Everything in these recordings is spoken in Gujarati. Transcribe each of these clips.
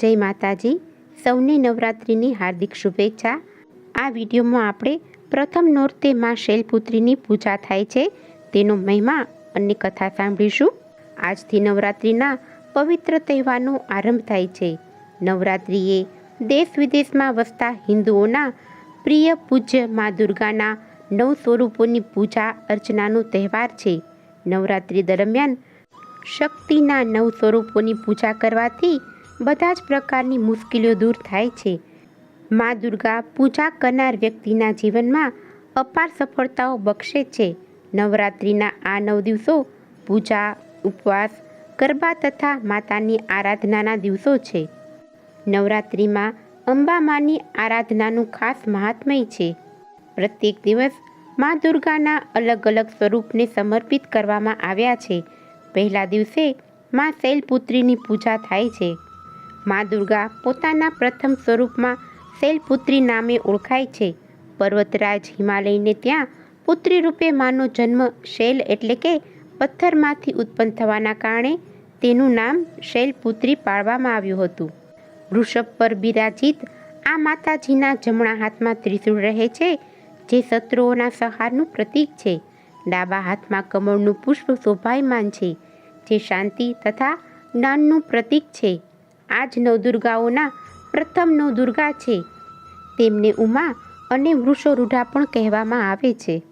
જય માતાજી. સૌને નવરાત્રિની હાર્દિક શુભેચ્છા. આ વિડીયોમાં આપણે પ્રથમ નોરતે માં શૈલપુત્રીની પૂજા થાય છે. તેનો મહિમા અને કથા સાંભળીશું. આજથી નવરાત્રિના પવિત્ર તહેવારનો આરંભ થાય છે. નવરાત્રિએ દેશ વિદેશમાં વસતા હિન્દુઓના પ્રિય પૂજ્ય મા દુર્ગાના નવ સ્વરૂપોની પૂજા અર્ચનાનો તહેવાર છે. નવરાત્રિ દરમિયાન શક્તિના નવ સ્વરૂપોની પૂજા કરવાથી બધા જ પ્રકારની મુશ્કેલીઓ દૂર થાય છે. મા દુર્ગા પૂજા કરનાર વ્યક્તિના જીવનમાં અપાર સફળતાઓ બક્ષે છે. નવરાત્રિના આ નવ દિવસો પૂજા, ઉપવાસ, ગરબા તથા માતાની આરાધનાના દિવસો છે. નવરાત્રિમાં અંબા માની આરાધનાનું ખાસ મહાત્મય છે. પ્રત્યેક દિવસ મા દુર્ગાના અલગ અલગ સ્વરૂપને સમર્પિત કરવામાં આવ્યા છે. પહેલા દિવસે મા શૈલપુત્રીની પૂજા થાય છે. મા દુર્ગા પોતાના પ્રથમ સ્વરૂપમાં શૈલપુત્રી નામે ઓળખાય છે. પર્વતરાજ હિમાલયને ત્યાં પુત્રી રૂપે માનો જન્મ શૈલ એટલે કે પથ્થરમાંથી ઉત્પન્ન થવાના કારણે તેનું નામ શૈલપુત્રી પાડવામાં આવ્યું હતું. વૃષભ પર બિરાજિત આ માતાજીના જમણા હાથમાં ત્રિશૂળ રહે છે, જે શત્રુઓના સહારનું પ્રતીક છે. ડાબા હાથમાં કમળનું પુષ્પ શોભાયમાન છે, જે શાંતિ તથા જ્ઞાનનું પ્રતીક છે. આ જ નવદુર્ગાઓના પ્રથમ નવદુર્ગા છે. તેમને ઉમા અને વૃષોરૂઢા પણ કહેવામાં આવે છે.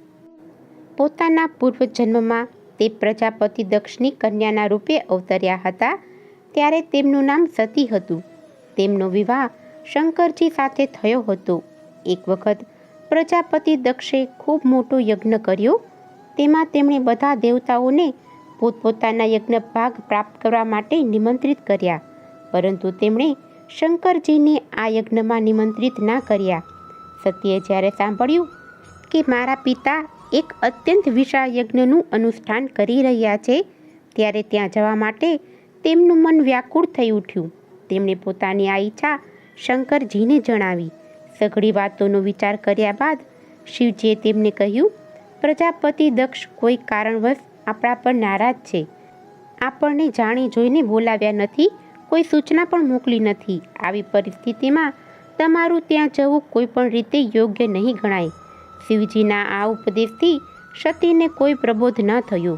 પોતાના પૂર્વજન્મમાં તે પ્રજાપતિ દક્ષની કન્યાના રૂપે અવતર્યા હતા, ત્યારે તેમનું નામ સતી હતું. તેમનો વિવાહ શંકરજી સાથે થયો હતો. એક વખત પ્રજાપતિ દક્ષે ખૂબ મોટો યજ્ઞ કર્યો. તેમાં તેમણે બધા દેવતાઓને પોતપોતાના યજ્ઞ ભાગ પ્રાપ્ત કરવા માટે નિમંત્રિત કર્યા. પરંતુ તેમણે શંકરજીને આ યજ્ઞમાં નિમંત્રિત ના કર્યા. સતીએ જ્યારે સાંભળ્યું કે મારા પિતા એક અત્યંત વિશાળ યજ્ઞનું અનુષ્ઠાન કરી રહ્યા છે, ત્યારે ત્યાં જવા માટે તેમનું મન વ્યાકુળ થઈ ઉઠ્યું. તેમણે પોતાની આ ઈચ્છા શંકરજીને જણાવી. સઘળી વાતોનો વિચાર કર્યા બાદ શિવજીએ તેમને કહ્યું, પ્રજાપતિ દક્ષ કોઈ કારણવશ આપણા પર નારાજ છે. આપણને જાણી જોઈને બોલાવ્યા નથી કોઈ સૂચના પણ મોકલી નથી. આવી પરિસ્થિતિમાં તમારું ત્યાં જવું કોઈ પણ રીતે યોગ્ય નહીં ગણાય. શિવજીના આ ઉપદેશથી સતીને કોઈ પ્રબોધ ન થયો.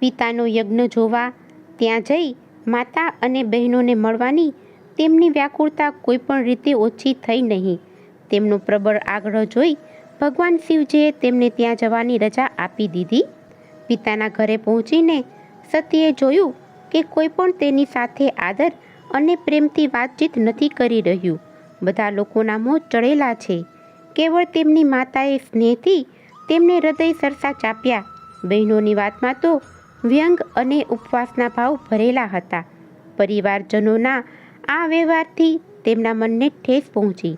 પિતાનો યજ્ઞ જોવા ત્યાં જઈ માતા અને બહેનોને મળવાની તેમની વ્યાકુળતા કોઈ પણ રીતે ઓછી થઈ નહીં. તેમનો પ્રબળ આગ્રહ જોઈ ભગવાન શિવજીએ તેમને ત્યાં જવાની રજા આપી દીધી. પિતાના ઘરે પહોંચીને સતીએ જોયું કે કોઈ પણ તેની સાથે આદર અને પ્રેમથી વાતચીત નથી કરી રહ્યું. બધા લોકોના મોં ચડેલા છે. કેવળ તેમની માતાએ સ્નેહથી તેમને હૃદય સરસા ચાપ્યા. બહેનોની વાતમાં તો વ્યંગ અને ઉપવાસના ભાવ ભરેલા હતા. પરિવારજનોના આ વ્યવહારથી તેમના મનને ઠેસ પહોંચી.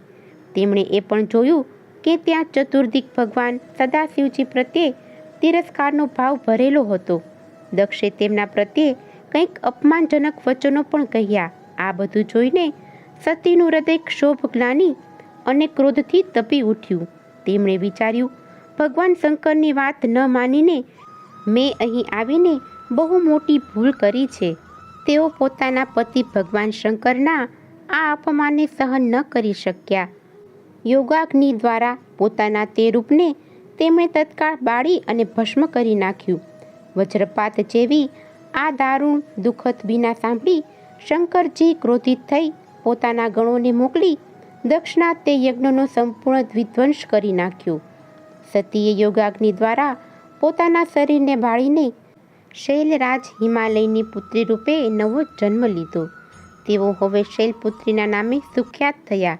તેમણે એ પણ જોયું કે ત્યાં ચતુર્દિક ભગવાન સદાશિવજી પ્રત્યે તિરસ્કારનો ભાવ ભરેલો હતો. દક્ષે તેમના પ્રત્યે કંઈક અપમાનજનક વચનો પણ કહ્યા. આ બધું જોઈને સતીનું હૃદય ક્ષોભ જ્ઞાની અને ક્રોધથી તપી ઉઠ્યું. તેમણે વિચાર્યું, ભગવાન શંકરની વાત ન માનીને મેં અહીં આવીને બહુ મોટી ભૂલ કરી છે. તેઓ પોતાના પતિ ભગવાન શંકરના આ અપમાનને સહન ન કરી શક્યા. યોગાગ્નિ દ્વારા પોતાના તે રૂપને તેમણે તત્કાળ બાળી અને ભસ્મ કરી નાખ્યું. વજ્રપાત જેવી આ દારૂણ દુઃખદ બીના સાંભળી શંકરજી ક્રોધિત થઈ પોતાના ગણોને મોકલી દક્ષના તે યજ્ઞનો સંપૂર્ણ વિધ્વંસ કરી નાખ્યો. સતીએ યોગાગ્નિ દ્વારા પોતાના શરીરને બાળીને શૈલરાજ હિમાલયની પુત્રી રૂપે નવો જન્મ લીધો. તેઓ હવે શૈલપુત્રીના નામે સુખ્યાત થયા.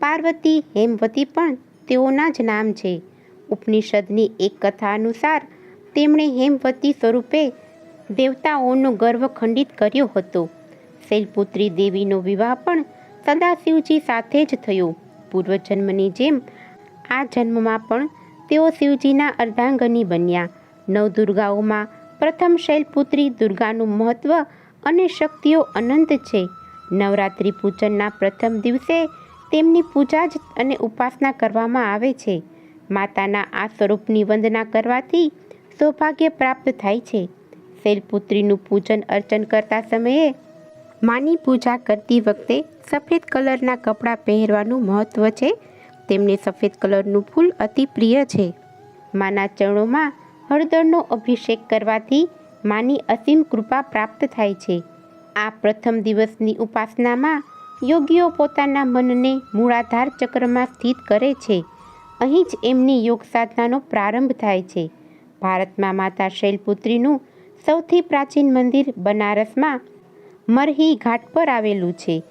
પાર્વતી, હેમવતી પણ તેઓના જ નામ છે. ઉપનિષદની એક કથા અનુસાર તેમણે હેમવતી સ્વરૂપે દેવતાઓનો ગર્વ ખંડિત કર્યો હતો. શૈલપુત્રી દેવીનો વિવાહ પણ સદાશિવજી સાથે જ થયો. પૂર્વજન્મની જેમ આ જન્મમાં પણ તેઓ શિવજીના અર્ધાંગની બન્યા. નવદુર્ગાઓમાં પ્રથમ શૈલપુત્રી દુર્ગાનું મહત્વ અને શક્તિઓ અનંત છે. નવરાત્રિ પૂજનના પ્રથમ દિવસે તેમની પૂજા જ અને ઉપાસના કરવામાં આવે છે. માતાના આ સ્વરૂપની વંદના કરવાથી સૌભાગ્ય પ્રાપ્ત થાય છે. શૈલપુત્રીનું પૂજન અર્ચન કરતા સમયે માની પૂજા કરતી વખતે સફેદ કલરના કપડાં પહેરવાનું મહત્ત્વ છે. તેમને સફેદ કલરનું ફૂલ અતિ પ્રિય છે. માના ચરણોમાં હળદરનો અભિષેક કરવાથી માની અસીમ કૃપા પ્રાપ્ત થાય છે. આ પ્રથમ દિવસની ઉપાસનામાં યોગીઓ પોતાના મનને મૂળાધાર ચક્રમાં સ્થિત કરે છે. અહીં જ એમની યોગ સાધનાનો પ્રારંભ થાય છે. ભારતમાં માતા શૈલપુત્રીનું સૌથી પ્રાચીન મંદિર બનારસમાં મરહી ઘાટ પર આવેલું છે.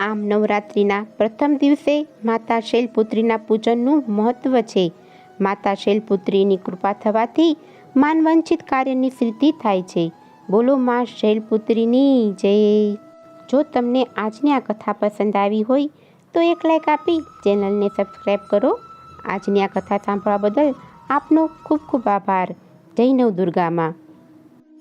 આમ નવરાત્રિના પ્રથમ દિવસે માતા શૈલપુત્રીના પૂજનનું મહત્ત્વ છે. માતા શૈલપુત્રીની કૃપા થવાથી માનવંચિત કાર્યની સિદ્ધિ થાય છે. બોલો માં શૈલપુત્રીની જય. જો તમને આજની આ કથા પસંદ આવી હોય તો એક લાઈક આપી ચેનલને સબસ્ક્રાઈબ કરો. આજની આ કથા સાંભળવા બદલ આપનો ખૂબ ખૂબ આભાર. જય નવ દુર્ગામાં